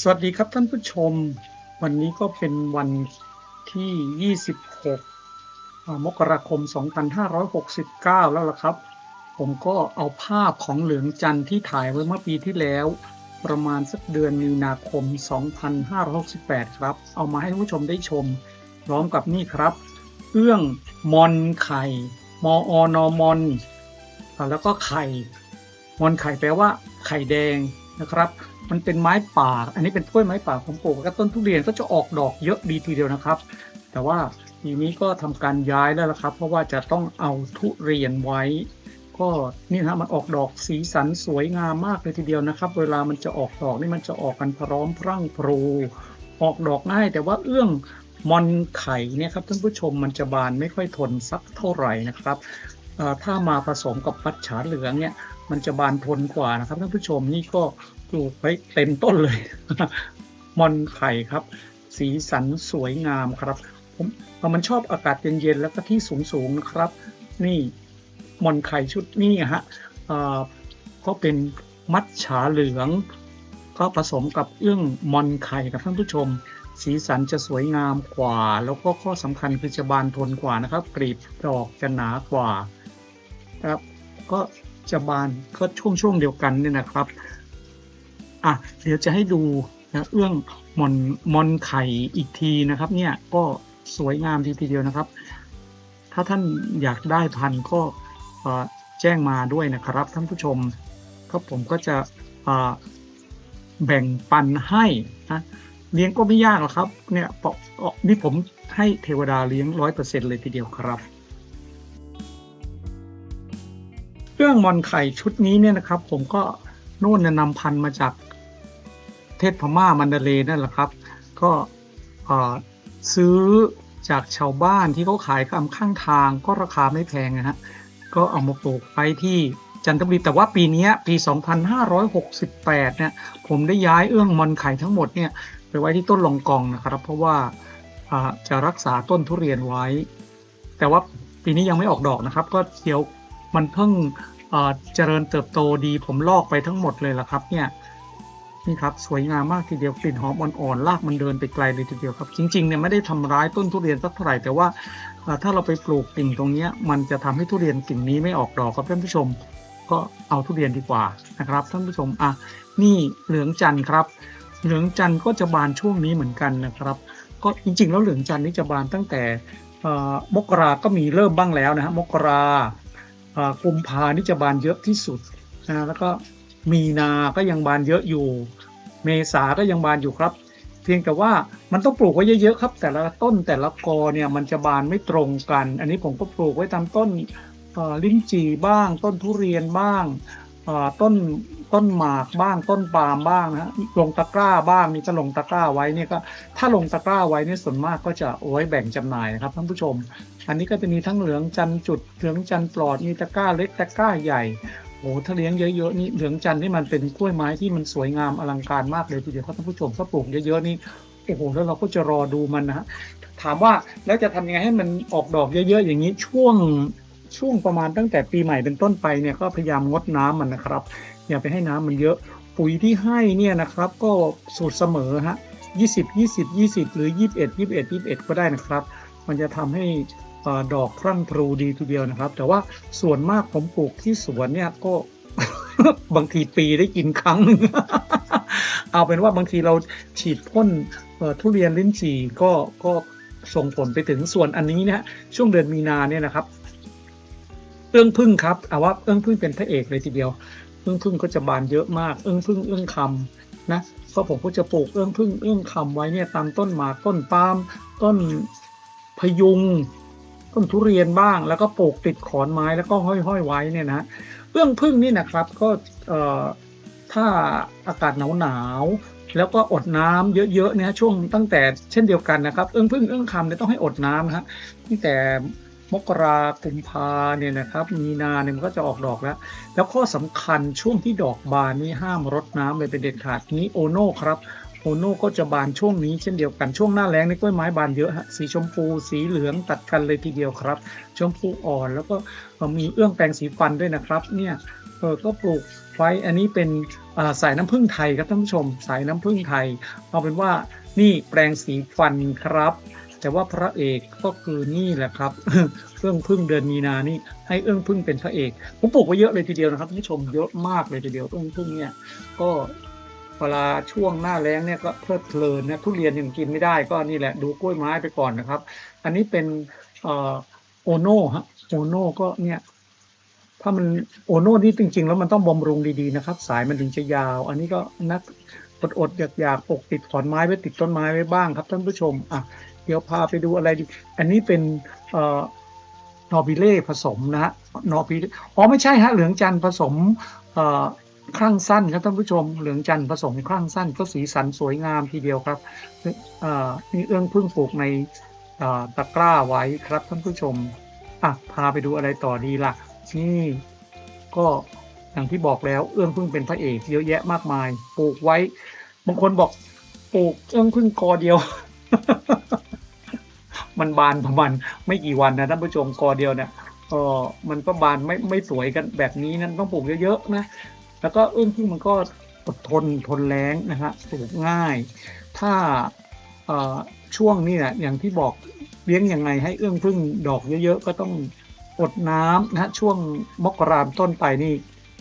สวัสดีครับท่านผู้ชม วันนี้ก็เป็นวันที่ 26 มกราคม 2569 แล้วล่ะครับ ผมก็เอาภาพของเหลืองจันทร์ที่ถ่ายไว้เมื่อปีที่แล้ว ประมาณสักเดือนมีนาคม 2568 ครับ เอามาให้ท่านผู้ชมได้ชม พร้อมกับนี่ครับ เอื้องมอนไข่ มออนอมอนแล้วก็ไข่ มอนไข่แปลว่าไข่แดงนะครับ มันเป็นไม้ป่า อันนี้เป็นกล้วยไม้ป่าของปลูกกับต้นทุเรียนก็จะออกดอกเยอะดีทีเดียวนะครับ แต่ว่าทีนี้ก็ทำการย้ายแล้วละครับ เพราะว่าจะต้องเอาทุเรียนไว้ ก็นี่นะมันออกดอกสีสันสวยงามมากเลยทีเดียวนะครับ เวลามันจะออกดอกนี่มันจะออกกันพร้อมพรั่งพรูออกดอกง่าย แต่ว่าเอื้องมอนไข่เนี่ยครับท่านผู้ชมมันจะบานไม่ค่อยทนสักเท่าไหร่นะครับ ถ้ามาผสมกับปัดฉาเหลืองเนี่ย มันจะบานทนกว่านะครับท่านผู้ชมนี่ก็ปลูกไว้เต็มต้นเลย มอนไข่ครับ สีสันสวยงามครับ ผมมันชอบอากาศเย็นๆแล้วก็ที่สูงๆนะครับ นี่มอนไข่ชุดนี้ฮะเอ่อก็เป็นมัดฉาเหลือง ก็ผสมกับเอื้องมอนไข่กับท่านผู้ชม สีสันจะสวยงามกว่า แล้วก็ข้อสำคัญคือจะบานทนกว่านะครับกลีบดอกจะหนากว่า ครับก็จะบานก็ช่วงช่วงเดียวกันเนี่ยนะครับอะเดี๋ยวจะให้ดูนะเอื้องมอนมอนไข่อีกทีนะครับ เนี่ยก็สวยงามทีเดียวนะครับ ถ้าท่านอยากได้พันธุ์ก็แจ้งมาด้วยนะครับ ท่านผู้ชมก็ผมก็จะแบ่งปันให้นะเลี้ยงก็ไม่ยากหรอกครับ เนี่ยนี่ผมให้เทวดาเลี้ยงร้อยเปอร์เซ็นเลยทีเดียวครับ รื่องมอนไข่ชุดนี้เนี่ยนะครับ ผมก็โน่นนำพันมาจากเทศพม่ามันเดเลนั่นแหละครับ ก็ซื้อจากชาวบ้านที่เขาขายตามข้างทางก็ราคาไม่แพงนะฮะก็เอามาปลูกไว้ที่จันทบุรีแต่ว่าปีนี้ปี 2568 เนี่ย ผมได้ย้ายเอื้องมอนไข่ทั้งหมดเนี่ยไปไว้ที่ต้นลองกองนะครับ เพราะว่าจะรักษาต้นทุเรียนไว้ แต่ว่าปีนี้ยังไม่ออกดอกนะครับ ก็เดี๋ยวมันเพิ่ง เจริญเติบโตดีผมลอกไปทั้งหมดเลยล่ะครับเนี่ยนี่ครับสวยงามมากทีเดียวกลิ่นหอมอ่อนๆรากมันเดินไปไกลเลยทีเดียวครับ จริงๆเนี่ยไม่ได้ทำร้ายต้นทุเรียนสักเท่าไหร่แต่ว่าถ้าเราไปปลูกกิ่งตรงนี้มันจะทำให้ทุเรียนกิ่งนี้ไม่ออกดอกครับท่านผู้ชม ก็เอาทุเรียนดีกว่านะครับท่านผู้ชมอะนี่เหลืองจันทร์ครับ เหลืองจันทร์ก็จะบานช่วงนี้เหมือนกันนะครับ ก็จริงๆ แล้วเหลืองจันทร์นี่จะบานตั้งแต่มกราก็มีเริ่มบ้างแล้วนะฮะมกรา กุมภานี่จะบานเยอะที่สุดนะแล้วก็มีนาก็ยังบานเยอะอยู่ เมษาก็ยังบานอยู่ครับ เพียงแต่ว่ามันต้องปลูกไว้เยอะๆครับ แต่ละต้นแต่ละกอเนี่ยมันจะบานไม่ตรงกัน อันนี้ผมก็ปลูกไว้ตามต้นลิ้นจี่บ้าง ต้นทุเรียนบ้าง ต้นต้นหมากบ้างต้นปาล์มบ้างนะฮะลงตะกร้าบ้างนี่ก็ลงตะกร้าไว้เนี่ยก็ถ้าลงตะกร้าไว้เนี่ยส่วนมากก็จะเอาไว้แบ่งจำหน่ายนะครับท่านผู้ชม อันนี้ก็จะมีทั้งเหลืองจันจุดเหลืองจันปลอดมีตะกร้าเล็กตะกร้าใหญ่โอ้ถ้าเลี้ยงเยอะๆนี่เหลืองจันนี่มันเป็นกล้วยไม้ที่มันสวยงามอลังการมากเลยทีเดียวครับท่านผู้ชมถ้าปลูกเยอะๆนี่โอ้โหแล้วเราก็จะรอดูมันนะฮะถามว่าแล้วจะทำยังไงให้มันออกดอกเยอะๆอย่างนี้ช่วง ช่วงประมาณตั้งแต่ปีใหม่เป็นต้นไปเนี่ยก็พยายามงดน้ำมันนะครับ อย่าไปให้น้ำมันเยอะ ปุ๋ยที่ให้เนี่ยนะครับก็สูตรเสมอฮะ20 20 20 หรือ 21 21 21 ก็ได้นะครับ มันจะทำให้อดอกพรั่งพรูดีทีเดียวนะครับ แต่ว่าส่วนมากผมปลูกที่สวนเนี่ยก็บางทีปีได้กินครั้ง เอาเป็นว่าบางทีเราฉีดพ่นทุเรียนลิ้นจี่ก็ก็ส่งผลไปถึงส่วนอันนี้เนี่ยช่วงเดือนมีนาเนี่ยนะครับ เอื้องพึ่งครับเอาว่าเอื้องพึ่งเป็นพระเอกเลยทีเดียว เอื้องพึ่งก็จะบานเยอะมาก เอื้องพึ่งเอื้องคำนะก็ผมก็จะปลูกเอื้องพึ่งเอื้องคำไว้เนี่ยตามต้นหมากต้นปาล์มต้นพยุง ต้นทุเรียนบ้าง แล้วก็ปลูกติดขอนไม้แล้วก็ห้อยๆไว้เนี่ยนะเอื้องพึ่งนี่นะครับก็เอ่อถ้าอากาศหนาวๆแล้วก็อดน้ำเยอะๆเนี่ยช่วงตั้งแต่เช่นเดียวกันนะครับ เอื้องพึ่งเอื้องคำเนี่ยต้องให้อดน้ำนะฮะตั้งแต่ มกรากุมภาเนี่ยนะครับ มีนาเนี่ยมันก็จะออกดอกแล้ว แล้วข้อสำคัญช่วงที่ดอกบานนี่ห้ามรดน้ำเลยเป็นเด็ดขาดนี้โอโน่ครับโอโน่ก็จะบานช่วงนี้เช่นเดียวกันช่วงหน้าแล้งนี่กล้วยไม้บานเยอะฮะสีชมพูสีเหลืองตัดกันเลยทีเดียวครับ ชมพูอ่อนแล้วก็มีเอื้องแปลงสีฟันด้วยนะครับ เนี่ยเออก็ปลูกไว้อันนี้เป็นสายน้ำผึ้งไทยครับท่านผู้ชม สายน้ำผึ้งไทย เอาเป็นว่านี่แปรงสีฟันครับ แต่ว่าพระเอกก็คือนี่แหละครับ เอื้องพึ่งเดือนมีนานี่ให้เอื้องพึ่งเป็นพระเอกผมปลูกไว้เยอะเลยทีเดียวนะครับท่านผู้ชมเยอะมากเลยทีเดียวเอื้องพึ่งเนี่ยก็เวลาช่วงหน้าแล้งเนี่ยก็เพลิดเพลินนะทุเรียนยังกินไม่ได้ก็นี่แหละดูกล้วยไม้ไปก่อนนะครับ อันนี้เป็นโอโน่ฮะโอโน่ก็เนี่ยถ้ามันโอโน่นี่จริง ๆ แล้วมันต้องบำรุงดีๆนะครับ สายมันถึงจะยาว อันนี้ก็นักอดอดๆอยากๆปกติดขอนไม้ไว้ติดต้นไม้ไว้บ้างครับท่านผู้ชมอะ เดี๋ยวพาไปดูอะไรดี อันนี้เป็นออนอบิเล่ผสมนะฮะนอบิเล่อ๋อไม่ใช่ฮะเหลืองจันทร์ผสมครั่งสั้นครับท่านผู้ชม เหลืองจันทร์ผสมครั่งสั้นก็สีสันสวยงามทีเดียวครับนี่เอื้องพึ่งปลูกในตะกร้าไว้ครับท่านผู้ชมอะพาไปดูอะไรต่อดีละ่ะนี่ก็อย่างที่บอกแล้วเอื้องพึ่งเป็นพระเอกเยอะแยะมากมาย ปลูกไว้บางคนบอกปลูกเอื้องพึ่งกอเดียว มันบานประมาณไม่กี่วันนะท่านผู้ชมกอเดียวเนี่ยเออมันก็บานไม่ไม่สวยกันแบบนี้นะต้องปลูกเยอะๆนะแล้วก็เอื้องพึ่งมันก็อดทนทนแรงนะฮะปลูกง่าย ถ้าเอ่อช่วงนี้นะอย่างที่บอกเลี้ยงยังไงให้เอื้องพึ่งดอกเยอะๆ ก็ต้องอดน้ำนะฮะช่วงมกรามต้นไปนี่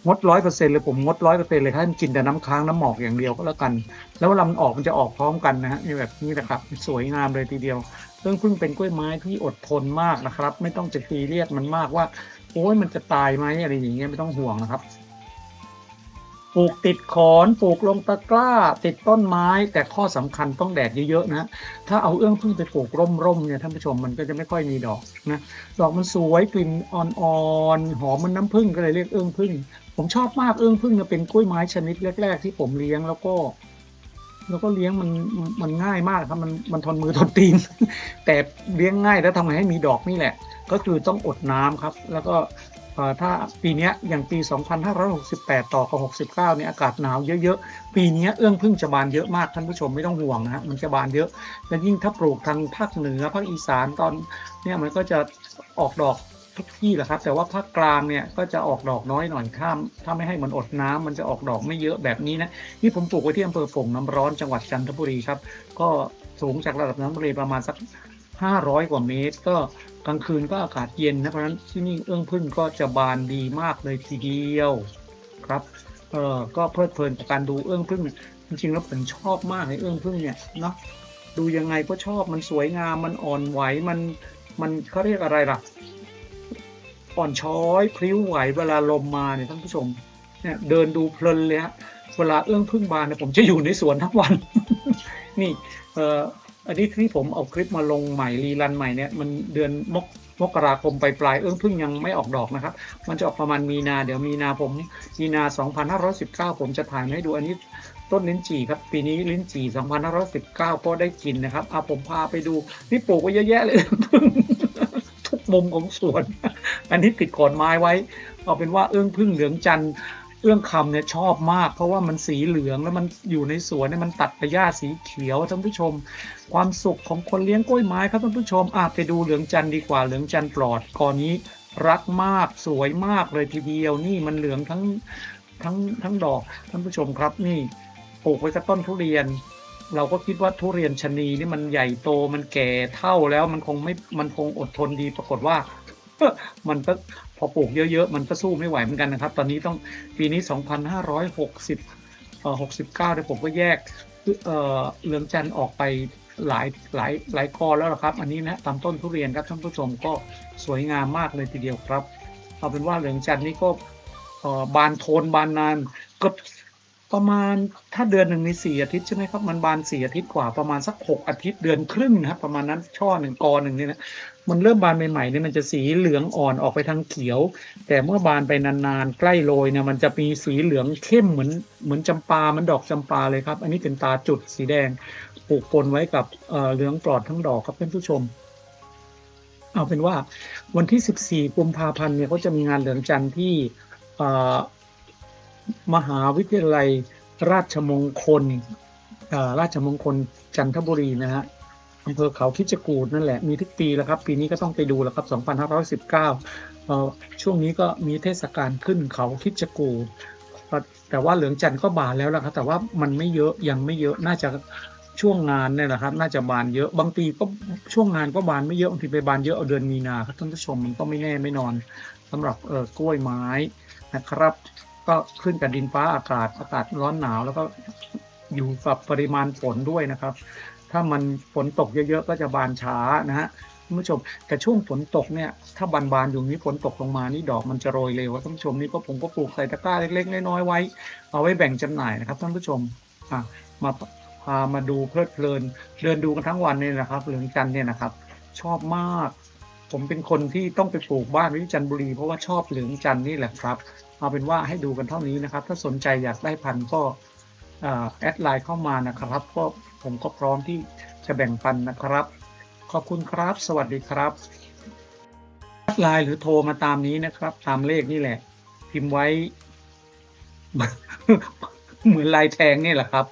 งดร้อยเปอร์เซ็นเลยผมงดร้อยเปอร์เซ็นเลยถ้านกินแต่น้ำค้างน้ำหมอกอย่างเดียวก็แล้วกัน แล้วเวลามันออกมันจะออกพร้อมกันนะฮะนี่แบบนี้แหละครับ สวยงามเลยทีเดียว เรื่องพึ่งเป็นกล้วยไม้ที่อดทนมากนะครับ ไม่ต้องจะตีเรียกมันมากว่า โอ้ยมันจะตายไหมอะไรอย่างเงี้ยไม่ต้องห่วงนะครับปลูกติดขอนปลูกลงตะกร้า ติดต้นไม้ แต่ข้อสำคัญต้องแดดเยอะๆนะ ถ้าเอาเอื้องพึ่งไปปลูกร่มๆเนี่ยท่านผู้ชมมันก็จะไม่ค่อยมีดอกนะดอกมันสวยกลิ่นอ่อนๆหอมมันน้ำผึ้งก็เลยเรียกเอื้องผึ้งผมชอบมากเอื้องผึ้งเนี่ยเป็นกล้วยไม้ชนิดแรก ๆ ที่ผมเลี้ยงแล้วก็ แล้วก็เลี้ยงมันมันง่ายมากครับมันมันทนมือทนตีน แต่เลี้ยงง่ายแล้วทำไงให้มีดอกนี่แหละ ก็คือต้องอดน้ำครับ แล้วก็ถ้าปีนี้อย่างปี 2568 ต่อกับ69 เนี่ยอากาศหนาวเยอะๆ ปีนี้เอื้องพึ่งจะบานเยอะมากท่านผู้ชมไม่ต้องห่วงนะฮะมันจะบานเยอะ และยิ่งถ้าปลูกทางภาคเหนือภาคอีสานตอนเนี่ยมันก็จะออกดอก ทุกที่แหละครับ แต่ว่าภาคกลางเนี่ยก็จะออกดอกน้อยหน่อยข้ามถ้าไม่ให้มันอดน้ำมันจะออกดอกไม่เยอะแบบนี้นะนี่ผมปลูกไว้ที่อำเภอฝงน้ำร้อนจังหวัดจันทบุรีครับ ก็สูงจากระดับน้ำทะเลประมาณสัก 500 กว่าเมตร ก็กลางคืนก็อากาศเย็นนะเพราะฉะนั้นที่นี่เอื้องพึ่งก็จะบานดีมากเลยทีเดียวครับเออก็เพลิดเพลินกับการดูเอื้องพึ่งจริงๆแล้วผมชอบมากในเอื้องพึ่งเนี่ยเนาะดูยังไงก็ชอบมันสวยงามมันอ่อนไหวมันมันเขาเรียกอะไรล่ะ อ่อนช้อยพลิ้วไหวเวลาลมมาเนี่ยท่านผู้ชมเนี่ยเดินดูเพลินเลยฮะเวลาเอื้องพึ่งบานเนี่ยผมจะอยู่ในสวนทั้งวัน นี่เอ่ออันนี้ที่ผมเอาคลิปมาลงใหม่รีรันใหม่เนี่ยมันเดือนมกมกราคมไปปลายเอื้องพึ่งยังไม่ออกดอกนะครับ มันจะออกประมาณมีนา เดี๋ยวมีนาผมมีนา 2519 ผมจะถ่ายให้ดูอันนี้ต้นลิ้นจี่ครับ ปีนี้ลิ้นจี่2519 ก็ได้กินนะครับเอาผมพาไปดูนี่ปลูกไว้เยอะแยะเลย ทุกมุมของสวน อันนี้ติดขอนไม้ไว้ เอาเป็นว่าเอื้องพึ่งเหลืองจันทร์เอื้องคำเนี่ยชอบมาก เพราะว่ามันสีเหลืองแล้วมันอยู่ในสวนเนี่ยมันตัดไปหญ้าสีเขียวท่านผู้ชม ความสุขของคนเลี้ยงกล้วยไม้ครับท่านผู้ชมอะไปดูเหลืองจันทร์ดีกว่าเหลืองจันทร์ปลอดกอนี้รักมากสวยมากเลยทีเดียวนี่มันเหลืองทั้งทั้งทั้งดอกท่านผู้ชมครับนี่ปลูกไว้กับต้นทุเรียน เราก็คิดว่าทุเรียนชะนีนี่มันใหญ่โตมันแก่เท่าแล้วมันคงไม่มันคงอดทนดีปรากฏว่า มันก็พอปลูกเยอะๆ มันก็สู้ไม่ไหวเหมือนกันนะครับ ตอนนี้ต้องปีนี้ 2,560เอ่อ69เนี่ยผมก็แยกเอ่อเหลืองจันทร์ออกไปหลายหลายหลายกอแล้วละครับ อันนี้นะตามต้นทุเรียนครับท่านผู้ชมก็สวยงามมากเลยทีเดียวครับ เอาเป็นว่าเหลืองจันทร์นี่ก็บานโทนบานนานเก็ ประมาณถ้าเดือนหนึ่งมีสี่อาทิตย์ใช่ไหมครับมันบานสี่อาทิตย์กว่าประมาณสักหกอาทิตย์เดือนครึ่งนะครับประมาณนั้นช่อหนึ่งกอหนึ่งเนี่ยนะมันเริ่มบานใหม่ๆเนี่ยมันจะสีเหลืองอ่อนออกไปทางเขียว แต่เมื่อบานไปนานๆใกล้โรยเนี่ยมันจะมีสีเหลืองเข้มเหมือนเหมือนจำปามันดอกจำปาเลยครับ อันนี้เป็นตาจุดสีแดงปลูกปนไว้กับเออเหลืองปลอดทั้งดอกครับเพื่อนผู้ชมเอาเป็นว่าวันที่ 14 กุมภาพันธ์เนี่ยเขาจะมีงานเหลืองจันทร์ที่เออ มหาวิทยาลัยราชมงคลราชมงคลจันทบุรีนะฮะอำเภอเขาคิจกูดนั่นแหละมีทุกปีแล้วครับ ปีนี้ก็ต้องไปดูแล้วครับ 2519เอ่อช่วงนี้ก็มีเทศกาลขึ้นเขาคิจกูดแต่ว่าเหลืองจันทร์ก็บานแล้วนะครับ แต่ว่ามันไม่เยอะยังไม่เยอะน่าจะช่วงงานเนี่ยแหละครับ น่าจะบานเยอะบางปีก็ช่วงงานก็บานไม่เยอะบางทีไปบานเยอะเอาเดือนมีนาครับท่านผู้ชมมันก็ไม่แน่ไม่นอนสำหรับเออกล้วยไม้นะครับ ก็ขึ้นกับดินฟ้าอากาศอากาศร้อนหนาวแล้วก็อยู่กับปริมาณฝนด้วยนะครับ ถ้ามันฝนตกเยอะๆ ก็จะบานช้านะฮะท่านผู้ชมแต่ช่วงฝนตกเนี่ยถ้าบานๆอยู่นี้ฝนตกลงมานี่ดอกมันจะโรยเร็วท่านผู้ชมนี่ก็ผมก็ปลูกใส่ตะกร้าเล็กๆน้อยๆไว้ เอาไว้แบ่งจำหน่ายนะครับท่านผู้ชมอะมาพามาดูเพลิดเพลินเดินดูกันทั้งวันเนี่ยนะครับเหลืองจันเนี่ยนะครับ ชอบมาก ผมเป็นคนที่ต้องไปปลูกบ้านวิจันบุรี เพราะว่าชอบเหลืองจันนี่แหละครับ เอาเป็นว่าให้ดูกันเท่านี้นะครับ ถ้าสนใจอยากได้พันก็แอดไลน์เข้ามานะครับก็ผมก็พร้อมที่จะแบ่งปันนะครับ ขอบคุณครับ สวัสดีครับแอดไลน์หรือโทรมาตามนี้นะครับ ตามเลขนี่แหละ พิมพ์ไว้ เหมือนลายแทงนี่แหละครับ